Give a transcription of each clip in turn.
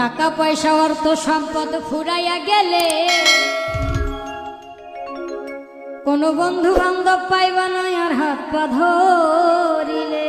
টাকা পয়সা অর্থ সম্পদ ফুরাইয়া গেলে কোনো বন্ধু বান্ধব পাইবা না, আর হাত পা ধরিলে।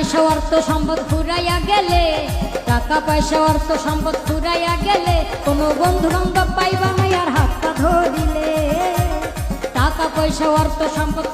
পয়সা অর্থ সম্পদ ফুরাইয়া গেলে, টাকা পয়সা অর্থ সম্পদ ফুরাইয়া গেলে, কোনো বন্ধু বান্ধব পাইবা না আর হাত পা ধরিলে। টাকা পয়সা অর্থ সম্পদ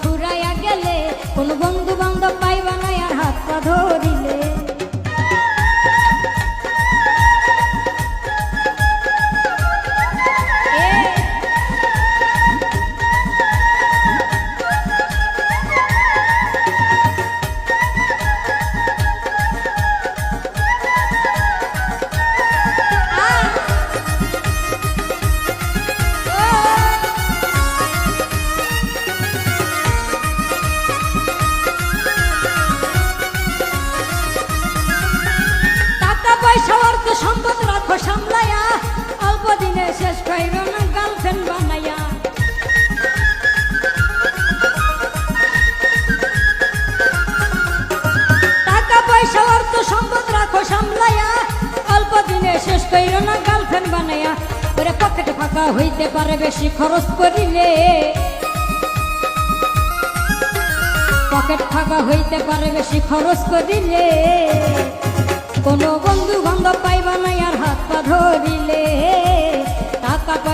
সম্পদ রাখো সামলায়া অল্প দিনে শেষ কইর না গার্লফ্রেন্ড বানাইয়া টাকা পয়সা, অর্থ সম্পদ রাখো সামলায়া অল্প দিনে শেষ কইর না গার্লফ্রেন্ড বানাইয়া ওরে পকেট ফাঁকা হইতে পারে বেশি খরচ করিলে। পকেট ফাঁকা হইতে পারে বেশি খরচ করিলে। কোনো বন্ধু বান্ধব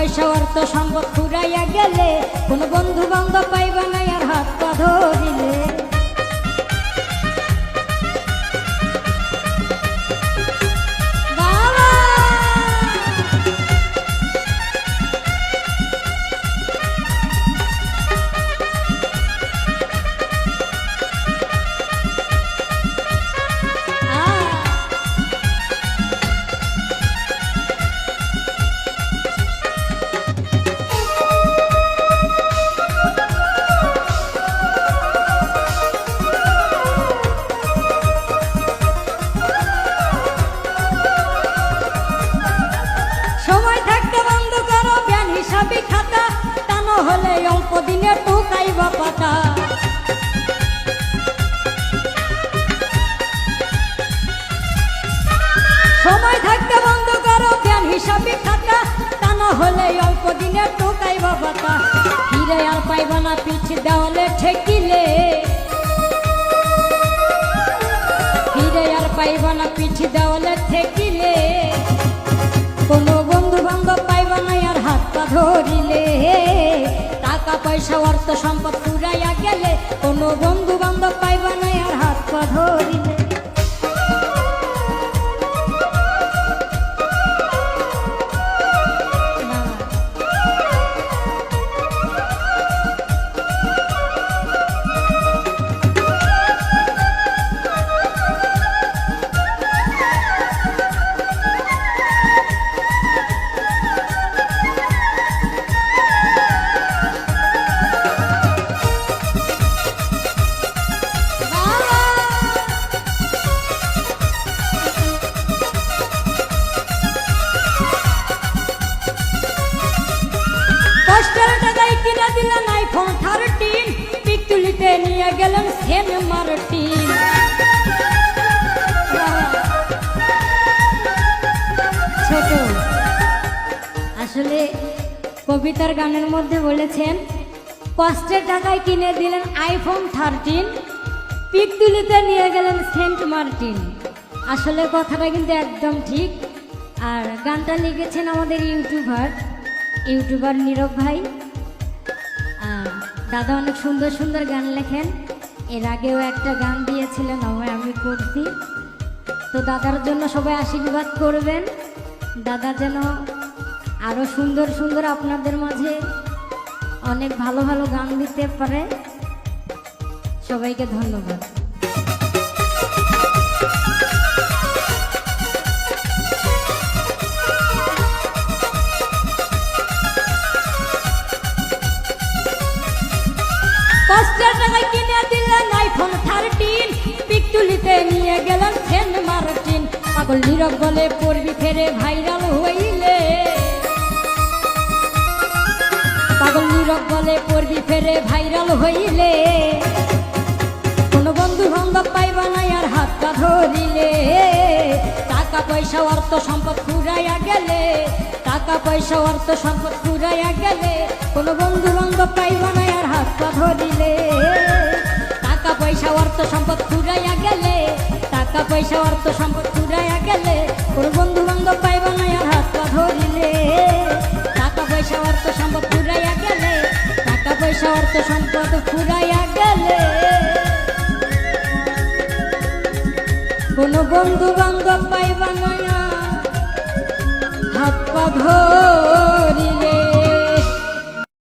পয়সা অর্থ সম্পদ ফুরাইয়া গেলে কোনো বন্ধু বান্ধব পাইবা হলে অল্প দিনে টুকাইবা পাতা সময় থাকতে বন্ধ করো, জ্ঞান হিসাবে খাতা তা না হলে অল্প দিনে টুকাইবা পাতা ফিরে আর পাইবা না পিছ দেওয়ালে ঠেকিলে। ফিরে আর পাইবা না পিছ দেওয়ালে ঠেকিলে। কোনো বন্ধু বান্ধব পাইবা না আর ধরিলে। টাকা, পয়সা, অর্থ সম্পদ পুরাইয়া গেলে কোনো বন্ধু বান্ধব পাইবা না, আর হাত পা ধরিলে। দিলেন আইফোন থার্টিন পিক তুলিতে নিয়ে গেলেন সেন মার্টিন আসলে কবিতার গানের মধ্যে বলেছেন কষ্টের টাকায় কিনে দিলেন আইফোন থার্টিন পিক তুলিতে নিয়ে গেলেন সেন্ট মার্টিন। আসলে কথাটা কিন্তু একদম ঠিক। আর গানটা লিখেছেন আমাদের ইউটিউবার ইউটিউবার নীরব ভাই। দাদা অনেক সুন্দর সুন্দর গান লেখেন। এর আগেও একটা গান দিয়েছিলেন আমায় আমি করছি। তো দাদার জন্য সবাই আশীর্বাদ করবেন। দাদা যেন আরও সুন্দর সুন্দর আপনাদের মাঝে অনেক ভালো ভালো গান দিতে পারে। সবাইকে ধন্যবাদ। কষ্টের টাকায় কিনে দিলেন আইফোন থার্টিন পিক তুলিতে নিয়ে গেলেন সেন্ট মার্টিন পাগল নীরব বলে পড়বি ফেরে ভাইরাল হইলে। পাগল নীরব বলে পড়বি ফেরে ভাইরাল হইলে। কোন বন্ধু বান্ধব পাইবা না আর হাতটা ধরিলে। টাকা পয়সা, অর্থ সম্পদ ফুরাইয়া গেলে। টাকা পয়সা, অর্থ সম্পদ ফুরাইয়া গেলে কোন বন্ধু বান্ধব পাইবা না, আর হাতটা ধরিলে। টাকা পয়সা, অর্থ সম্পদ ফুরাইয়া গেলে, টাকা পয়সা, অর্থ সম্পদ ফুরাইয়া গেলে কোন বন্ধু বান্ধব পাইবা না, আর হাতটা ধরিলে। টাকা পয়সা, অর্থ সম্পদ ফুরাইয়া গেলে, টাকা পয়সা, অর্থ সম্পদ ফুরাইয়া গেলে। কোনো বন্ধু বান্ধব পাইবা না হাত পা ধরিলে